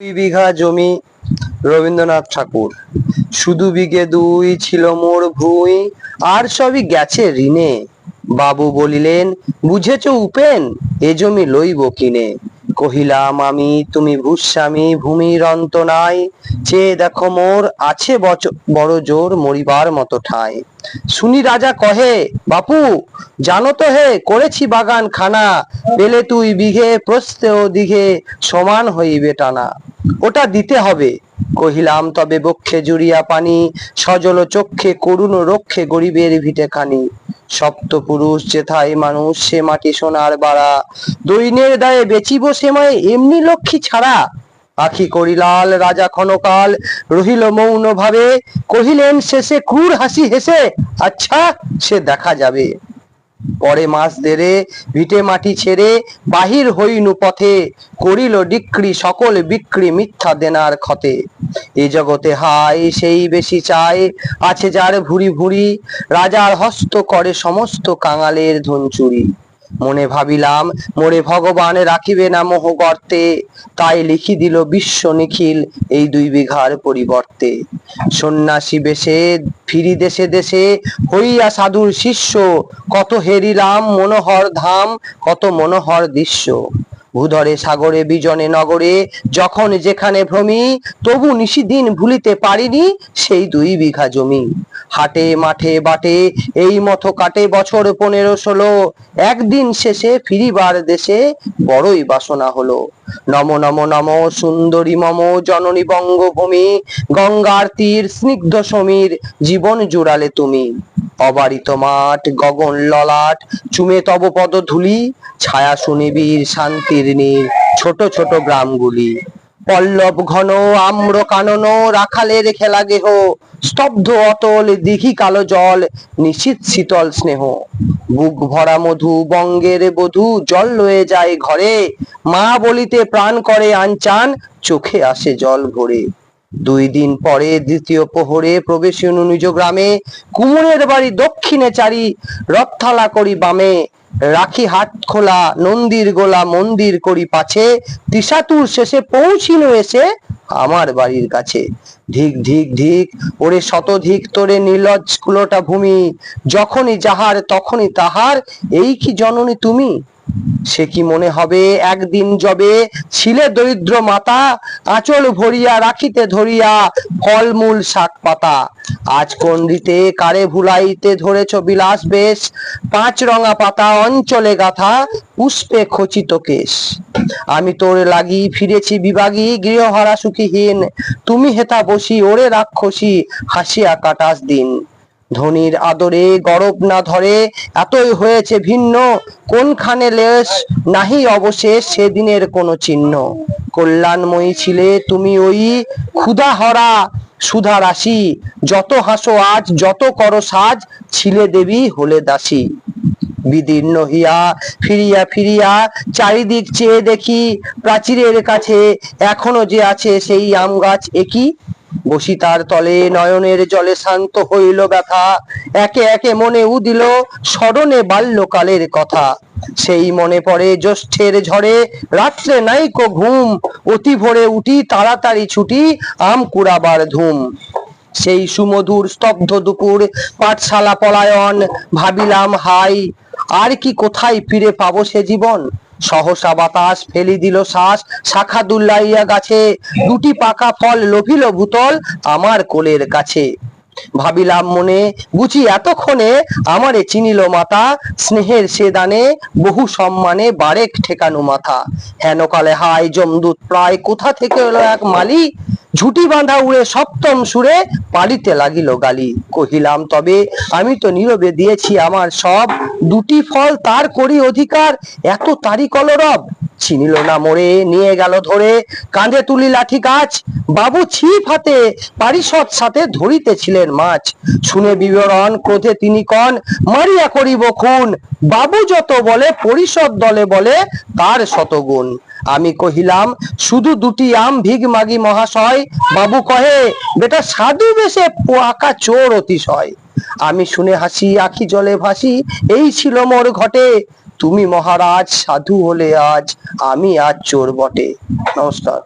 দুই বিঘা জমি, রবীন্দ্রনাথ ঠাকুর। শুধু বিঘে দুই ছিল মোর ভুঁই, আর সবই গেছে ঋণে। বাবু বলিলেন, বুঝেছ উপেন, এ জমি লইব কিনে। কহিলাম, আমি, তুমি ভূস্বামী, ভূমির অন্ত নাই। চেয়ে দেখো মোর আছে বড় জোর মরিবার মতো ঠাই। শুনি রাজা কহে, বাপু, জানো তো হে, করেছি বাগান খানা পেলে তুই বিঘে প্রস্থে ও দিঘে সমান হইবে টানা। ওটা দিতে হবে। কহিলাম, তবে বক্ষে জুড়িয়া পানি, সজল চক্ষে করুণ রক্ষে গরিবের ভিটে খানি। সপ্ত পুরুষ যেথায় মানুষ, সে মাটি সোনার বাড়া। দৈনের দায়ে বেচিব সেমায় এমনি লক্ষ্মী ছাড়া। আখি করিলাল রাজা ক্ষণকাল, রহিল মৌন ভাবে কহিলেন, শেষে ক্রুর হাসি হেসে আচ্ছা সে দেখা যাবে। পরে মাস দেরে ভিটে মাটি ছেড়ে বাহির হইনু পথে, করিল ডিক্রি সকল বিক্রি মিথ্যা দেনার ক্ষতে। এ জগতে হাই সেই বেশি চায়, আছে যার ভুরি ভুরি রাজার হস্ত করে সমস্ত কাঙালের ধন চুরি। মনে ভাবিলাম মোরে ভগবান রাখিবে না মোহ গর্তে। তাই লিখি দিল বিশ্ব নিখিল এই দুই বিঘার পরিবর্তে। সন্ন্যাসী বেশে, ফিরি দেশে দেশে, হইয়া সাধুর শিষ্য। কত হেরিলাম মনোহর ধাম, কত মনোহর দৃশ্য। ভূধরে, সাগরে, বিজনে, নগরে, যখন যেখানে ভ্রমি, তবু নিশিদিন ভুলিতে পারিনি সেই দুই বিঘা জমি। হাটে, মাঠে, বাটে, এই মতো কাটে বছর পনেরো ষোলো। একদিন শেষে ফিরিবার দেশে বড়ই বাসনা হলো। নম নম নম, সুন্দরী মম, জননী বঙ্গভূমি, গঙ্গার তীর, স্নিগ্ধ সমীর, জীবন জুড়ালে তুমি। অবারিত মাঠ, গগন ললাট, চুমে তব পদ ধুলি, ছায়া সুনিবির শান্তির নীর, ছোট ছোট গ্রামগুলি। পল্লব ঘন, আম্র কানন, রাখালের খেলা গেহ, স্তব্ধ অতল, দিঘি কালো জল নিশীত শীতল স্নেহ। বুক ভরা মধু, বঙ্গের বধূ, জল লয়ে যায় ঘরে। মা বলিতে প্রাণ করে আনচান, চোখে আসে জল ভরে। দুই দিন পরে দ্বিতীয় প্রহরে প্রবেশন নিজ গ্রামে কুমুরের বাড়ি দক্ষিণে চারি, রথথালা করি বামে, রাখি হাট খোলা, নন্দির গোলা মন্দির করি পাছে, তিসাতুর শেষে পৌঁছিল এসে আমার বাড়ির কাছে। ধিক ধিক ধিক, ওরে শতধিক তোরে নীলজ কুলোটা ভূমি, যখনই যাহার তখনই তাহার, এই কি জননী তুমি? সে কি মনে হবে? একদিন যবে ছিলে দরিদ্র মাতা, আঁচল ভরিয়া রাখিতে ধরিয়া ফলমূল শাক পাতা। আজ কোন দিতে কারে ভুলাইতে ধরেছ বিলাস বেশ? পাঁচ রঙা পাতা অঞ্চলে গাথা পুষ্পে খচিত কেশ। আমি তোর লাগি ফিরেছি বিভাগী, গৃহহারা সুখীহীন তুমি হেতা বসি, ওরে রাক্ষসী, হাসিয়া কাটাস দিন। ধনির আদরে গরব না ধরে, এতই হয়েছে ভিন্ন। কোনখানে লেশ নাহি অবশেষ সেদিনের কোনো চিহ্ন। কল্যাণময়ী ছিলে তুমি ওই ক্ষুধা হরা সুধা রাশি যত হাসো আজ, যত করো সাজ, ছিলে দেবী হলে দাসী। বিদীর্ণ হিয়া, ফিরিয়া ফিরিয়া, চারিদিক চেয়ে দেখি। প্রাচীরের কাছে এখনও যে আছে সেই আম গাছ একই বসি তার তলে, নয়নের জলে শান্ত হইল ব্যথা। একে একে মনে উদিল, স্মরণে বাল্যকালের কথা। সেই মনে পড়ে জ্যৈষ্ঠের ঝড়ে, রাত্রে নাইকো ঘুম, অতি ভোরে উঠি তাড়াতাড়ি ছুটি, আম কুড়াবার ধুম। সেই সুমধুর স্তব্ধ দুপুর, পাঠশালা পলায়ন, ভাবিলাম হাই, আর কি কোথায় ফিরে পাবো সে জীবন? সহসা বাতাস ফেলি দিল শ্বাস শাখা দুল্লাইয়া গাছে। দুটি পাকা ফল লোভিল ভূতল আমার কোলের কাছে। ভাবিলাম মনে, বুঝি এতক্ষণে আমারে চিনিল মাতা, স্নেহের সে দানে বহু সম্মানে বারেক ঠেকানো মাথা। হেনকালে হাই জমদূত প্রায় কোথা থেকে এলো এক মালি? ঝুটি বাঁধা উড়ে সপ্তম সুরে পালিতে লাগিল গালি। কহিলাম, তবে আমি তো নীরবে দিয়েছি আমার সব। দুটি ফল তার করি অধিকার। এত তারি কলরব চিনিল না মোরে নিয়ে গেল ধরে, কাঁধে তুলি লাঠি গাছ। বাবু ছিপ হাতে, পারিষদ সাথে ধরিতেছিলেন মাছ। শুনে বিবরণ, ক্রোধে তিনি কন, মারিয়া করিব খুন। বাবু যত বলে, পরিষদ দলে বলে, তার শতগুণ আমি কহিলাম, শুধু দুটি আম ভিগ মাগি মহাশয়। বাবু কহে, বেটা সাধু বেশে পোয়াকা চোর অতিশয়। আমি শুনে হাসি, আখি জলে ভাসি, এই ছিল মোর ঘটে। তুমি মহারাজ সাধু হলে আজ আমি আজ চোর বটে। নমস্কার।